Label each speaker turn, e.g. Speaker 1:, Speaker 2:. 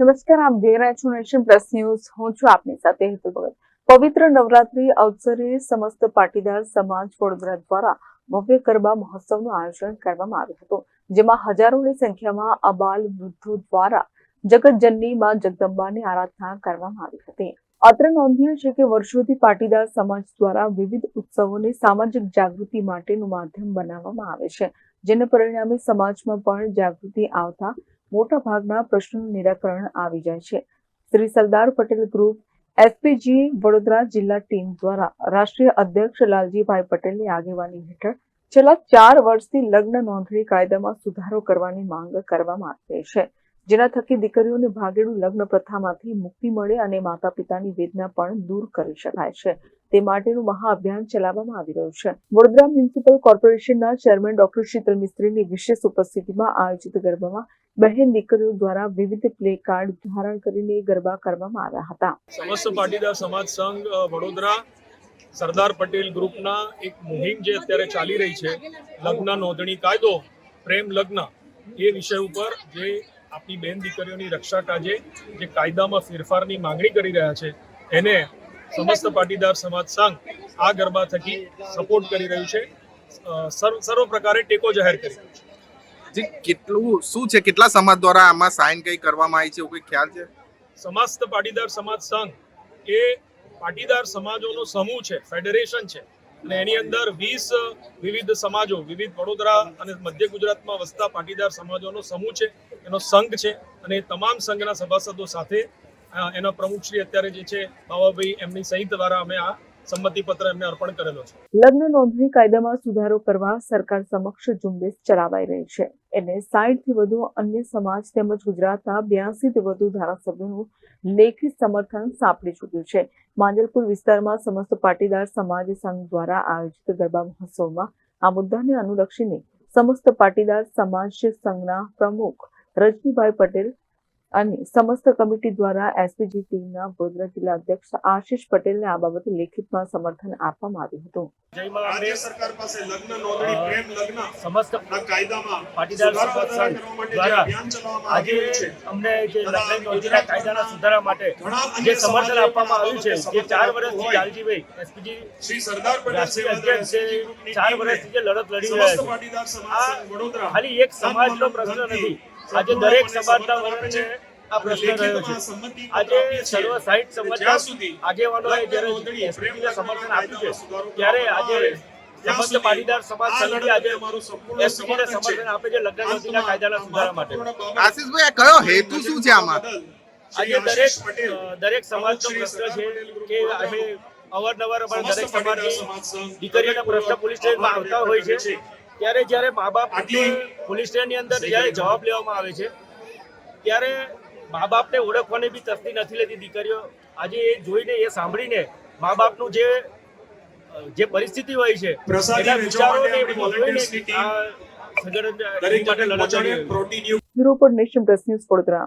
Speaker 1: નમસ્કાર, આપ જોઈ રહ્યા છો નેશન પ્લસ ન્યૂઝ. હું છું આપની સાથે હેતુ ભગત. પવિત્ર નવરાત્રી અવસરે સમસ્ત પાટીદાર સમાજ વડોદરા દ્વારા ભવ્ય ગરબા મહોત્સવનું આયોજન કરવામાં આવ્યું હતું, જેમાં હજારોની સંખ્યામાં અબાલ વૃદ્ધો દ્વારા જગતજનની માં જગદંબાની આરાધના કરવામાં આવી હતી. અત્રે નોંધ્યું છે કે વર્ષોથી પાટીદાર સમાજ દ્વારા વિવિધ ઉત્સવોને સામાજિક જાગૃતિ માટેનું માધ્યમ બનાવવામાં આવે છે, જેને પરિણામે સમાજમાં પણ જાગૃતિ આવતા મોટા ભાગના પ્રશ્નોનું નિરાકરણ આવી જાય છે. શ્રી સરદાર પટેલ ગ્રુપ, એસપીજી વડોદરા જિલ્લા ટીમ દ્વારા રાષ્ટ્રીય અધ્યક્ષ લાલજીભાઈ પટેલની આગેવાની હેઠળ છેલ્લા ચાર વર્ષથી લગ્ન નોંધણી કાયદામાં સુધારો કરવાની માંગ કરવામાં આવી છે. જેના થકી દીકરીઓને ભાગેડું લગ્ન પ્રથામાંથી મુક્તિ મળે અને માતા પિતાની વેદના પણ દૂર કરી શકાય છે. તે માટેનું મહાઅભિયાન ચલાવવામાં આવી રહ્યું છે. વડોદરા મ્યુનિસિપલ કોર્પોરેશનના ચેરમેન ડોક્ટર શીતલ મિસ્ત્રીની વિશેષ ઉપસ્થિતિમાં આયોજિત ગરબામાં બહેન દીકરીઓ દ્વારા વિવિધ પ્લે કાર્ડ ધારણ કરીને ગરબા કરવામાં આવ્યા હતા.
Speaker 2: સમસ્ત પાટીદાર સમાજ સંઘ વડોદરા, સરદાર પટેલ ગ્રુપના એક મુહિમ જે અત્યારે ચાલી રહી છે, લગ્ન નોંધણી કાયદો, પ્રેમ લગ્ન, એ વિષય ઉપર જે આપણી બેન દીકરીઓની રક્ષા કાજે જે કાયદામાં ફેરફારની માંગણી કરી રહ્યા છે એને સમસ્ત પાટીદાર સમાજ સંઘ આ ગરબા થકી સપોર્ટ કરી રહ્યું છે. સર્વ પ્રકારે ટેકો જાહેર કરી રહ્યું છે.
Speaker 3: જી કેટલું શું છે? કેટલા સમાજ દ્વારા આમાં સાઇન કઈ કરવામાં આવી છે? એવું કોઈ ખ્યાલ છે?
Speaker 2: સમસ્ત પાટીદાર સમાજ સંઘ એ પાટીદાર સમાજોનો સમૂહ છે ફેડરેશન છે. અને એની અંદર વીસ વિવિધ સમાજો, વિવિધ વડોદરા અને મધ્ય ગુજરાતમાં વસતા પાટીદાર સમાજોનો સમૂહ છે, એનો સંઘ છે અને તમામ સંઘના સભાસદો સાથે એના પ્રમુખશ્રી અત્યારે જે છે, બાવાભાઈ એમની સહિત દ્વારા અમે આ સંમતિપત્ર એમને અર્પણ કરેલો છે.
Speaker 1: લગ્ન નોંધણી કાયદામાં સુધારો કરવા સરકાર સમક્ષ ઝુંબેશ ચલાવાઈ રહી છે. એને સાઠથી વધુ અન્ય સમાજ તેમજ ગુજરાતના બ્યાસી થી વધુ ધારાસભ્યોનું લેખિત સમર્થન સાંપડી ચૂક્યું છે. માંજલપુર વિસ્તારમાં સમસ્ત પાટીદાર સમાજ સંઘ દ્વારા આયોજિત ગરબા મહોત્સવમાં આ મુદ્દાને અનુલક્ષીને સમસ્ત પાટીદાર સમાજ સંઘના પ્રમુખ રજનીભાઈ પટેલ અને સમસ્ત કમિટી દ્વારા એસપીજી ટીમના વડોદરા જિલ્લા અધ્યક્ષ આશીષ પટેલને આ બાબતે લેખિતમાં સમર્થન આપવામાં આવ્યું હતું.
Speaker 4: રાજ્ય સરકાર પાસે લગ્ન નોંધણી પ્રેમ લગ્ન
Speaker 2: સમસ્ત
Speaker 4: કાયદામાં
Speaker 2: પાટીદાર સમાજ સંઘ દ્વારા આજે અમને જે લગ્ન નોંધણીના કાયદાના સુધારા માટે જે સમર્થન આપવામાં આવ્યું છે જે ચાર વર્ષથી લાલજીભાઈ એસપીજી
Speaker 4: શ્રી સરદાર પટેલ
Speaker 2: અધ્યક્ષ ચાર વર્ષથી જે લડત લડી રહ્યા છે. આ ખાલી એક સમાજનો પ્રશ્ન નથી. આજે દરેક સમાજના વર્ગને આ પ્રશ્ન રહ્યો છે. આજે સર્વ સાહિત્ય સમાજના આગેવાનોએ જ્યારે સમર્થન આપ્યું છે ત્યારે આજે સમસ્ત પાટીદાર સમાજ આજે એસપીજીને સમર્થન આપે છે લગ્ન કાયદાના સુધારા માટે.
Speaker 3: આશીષભાઈ આ કયો હેતુ શું છે આમાં?
Speaker 2: આજે દરેક દરેક સમાજનો પ્રશ્ન છે કે અમે અવારનવાર અમારા દરેક સમાજની દીકરીઓના પ્રશ્ન પોલીસ સ્ટેશનમાં આવતા હોય છે. ત્યારે જ્યારે મા બાપ પોલીસ સ્ટેશનની અંદર જ્યારે જવાબ લેવામાં આવે છે ત્યારે મા બાપને ઓળખવાની બી તસ્તી નથી લેતી દીકરીઓ. આજે એ જોઈને એ સાંભળીને મા બાપનું જે જે પરિસ્થિતિ હોય છે
Speaker 1: બ્યુરો પર નેશન પ્રેસ ન્યૂઝ વડોદરા.